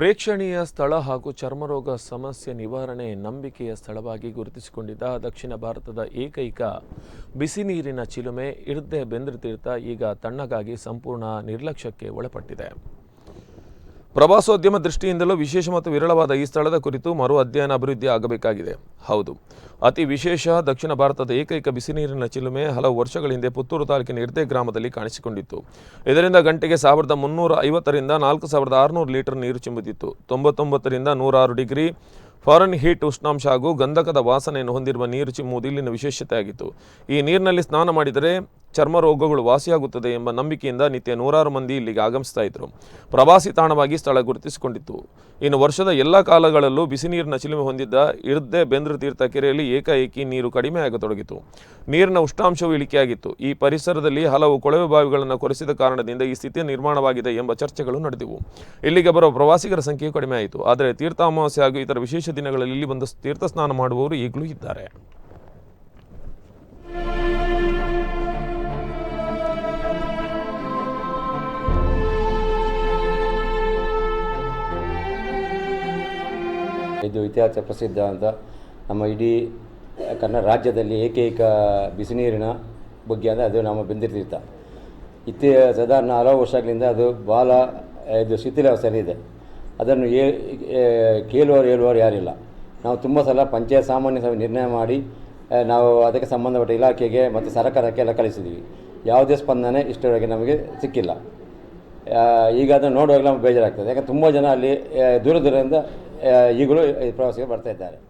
ಪ್ರೇಕ್ಷಣೀಯ ಸ್ಥಳ ಹಾಗೂ ಚರ್ಮರೋಗ ಸಮಸ್ಯೆ ನಿವಾರಣೆ ನಂಬಿಕೆಯ ಸ್ಥಳವಾಗಿ ಗುರುತಿಸಿಕೊಂಡಿದ್ದ ದಕ್ಷಿಣ ಭಾರತದ ಏಕೈಕ ಬಿಸಿ ನೀರಿನ ಚಿಲುಮೆ, ಇರ್ದೆ ಬೆಂದ್ರತೀರ್ಥ ಈಗ ತಣ್ಣಗಾಗಿ ಸಂಪೂರ್ಣ ನಿರ್ಲಕ್ಷ್ಯಕ್ಕೆ ಒಳಪಟ್ಟಿದೆ. ಪ್ರವಾಸೋದ್ಯಮ ದೃಷ್ಟಿಯಿಂದಲೂ ವಿಶೇಷ ಮತ್ತು ವಿರಳವಾದ ಈ ಸ್ಥಳದ ಕುರಿತು ಮರು ಅಧ್ಯಯನ ಅಭಿವೃದ್ಧಿ ಆಗಬೇಕಾಗಿದೆ. ಹೌದು. ಅತಿ ವಿಶೇಷ ದಕ್ಷಿಣ ಭಾರತದ ಏಕೈಕ ಬಿಸಿನೀರಿನ ಚಿಲುಮೆ ಹಲವು ವರ್ಷಗಳ ಹಿಂದೆ ಪುತ್ತೂರು ತಾಲೂಕಿನ ಇರ್ದೆ ಗ್ರಾಮದಲ್ಲಿ ಕಾಣಿಸಿಕೊಂಡಿತ್ತು. ಇದರಿಂದ ಗಂಟೆಗೆ ಸಾವಿರದ ಮುನ್ನೂರ ಐವತ್ತರಿಂದ ನಾಲ್ಕು ಸಾವಿರದ ಆರುನೂರು ಲೀಟರ್ ನೀರು ಚಿಮ್ಮುತ್ತಿತ್ತು. ತೊಂಬತ್ತೊಂಬತ್ತರಿಂದ ನೂರಾರು ಡಿಗ್ರಿ ಫಾರನ್ ಹೀಟ್ ಉಷ್ಣಾಂಶ ಹಾಗೂ ಗಂಧಕದ ವಾಸನೆಯನ್ನು ಹೊಂದಿರುವ ನೀರು ಚಿಮ್ಮುವುದು ಇಲ್ಲಿನ ವಿಶೇಷತೆಯಾಗಿತ್ತು. ಈ ನೀರಿನಲ್ಲಿ ಸ್ನಾನ ಮಾಡಿದರೆ ಚರ್ಮ ರೋಗಗಳು ವಾಸಿಯಾಗುತ್ತದೆ ಎಂಬ ನಂಬಿಕೆಯಿಂದ ನಿತ್ಯ ನೂರಾರು ಮಂದಿ ಇಲ್ಲಿಗೆ ಆಗಮಿಸ್ತಾ ಇದ್ರು. ಪ್ರವಾಸಿ ತಾಣವಾಗಿ ಸ್ಥಳ ಗುರುತಿಸಿಕೊಂಡಿತ್ತು. ಇನ್ನು ವರ್ಷದ ಎಲ್ಲ ಕಾಲಗಳಲ್ಲೂ ಬಿಸಿ ನೀರಿನ ಚಿಲುಮೆ ಹೊಂದಿದ್ದ ಇರ್ದೆ ಬೆಂದ್ರ ತೀರ್ಥ ಕೆರೆಯಲ್ಲಿ ಏಕಾಏಕಿ ನೀರು ಕಡಿಮೆ ಆಗತೊಡಗಿತು. ನೀರಿನ ಉಷ್ಣಾಂಶವು ಇಳಿಕೆಯಾಗಿತ್ತು. ಈ ಪರಿಸರದಲ್ಲಿ ಹಲವು ಕೊಳವೆ ಬಾವಿಗಳನ್ನು ಕೊರೆಸಿದ ಕಾರಣದಿಂದ ಈ ಸ್ಥಿತಿ ನಿರ್ಮಾಣವಾಗಿದೆ ಎಂಬ ಚರ್ಚೆಗಳು ನಡೆದಿವು. ಇಲ್ಲಿಗೆ ಬರುವ ಪ್ರವಾಸಿಗರ ಸಂಖ್ಯೆಯು ಕಡಿಮೆ ಆಯಿತು. ಆದರೆ ತೀರ್ಥ ಅಮಾವಾಸ್ಯೆ ಹಾಗೂ ಇತರ ವಿಶೇಷ ದಿನಗಳಲ್ಲಿ ಇಲ್ಲಿ ಬಂದು ತೀರ್ಥ ಸ್ನಾನ ಮಾಡುವವರು ಈಗಲೂ ಇದ್ದಾರೆ. ಇದು ಇತಿಹಾಸ ಪ್ರಸಿದ್ಧ ಅಂತ. ನಮ್ಮ ಇಡೀ ಕನ್ನಡ ರಾಜ್ಯದಲ್ಲಿ ಏಕೈಕ ಬಿಸಿನೀರಿನ ಬಗ್ಗೆ ಅಂದರೆ ಅದು ನಮ್ಮ ಬೆಂದಿರ್ತೀರ್ಥ ಇತಿ ಸಾಧಾರಣ ಹಲವು ವರ್ಷಗಳಿಂದ ಅದು ಭಾಳ ಇದು ಶಿಥಿಲಾವಸ್ಥೆಯಲ್ಲಿದೆ ಅದನ್ನು ಏ ಕೇಳುವರು ಹೇಳುವವರು ಯಾರಿಲ್ಲ. ನಾವು ತುಂಬ ಸಲ ಪಂಚಾಯತ್ ಸಾಮಾನ್ಯ ಸಭೆ ನಿರ್ಣಯ ಮಾಡಿ ನಾವು ಅದಕ್ಕೆ ಸಂಬಂಧಪಟ್ಟ ಇಲಾಖೆಗೆ ಮತ್ತು ಸರ್ಕಾರಕ್ಕೆ ಎಲ್ಲ ಕಳಿಸಿದ್ದೀವಿ ಯಾವುದೇ ಸ್ಪಂದನೆ ಇಷ್ಟರವರೆಗೆ ನಮಗೆ ಸಿಕ್ಕಿಲ್ಲ. ಈಗ ಅದನ್ನು ನೋಡುವಾಗ ನಮಗೆ ಬೇಜಾರಾಗ್ತದೆ. ಯಾಕಂದ್ರೆ ತುಂಬ ಜನ ಅಲ್ಲಿ ದೂರ ದೂರದಿಂದ ಈಗಲೂ ಈ ಪ್ರವಾಸಿಗರು ಬರ್ತಾ ಇದ್ದಾರೆ.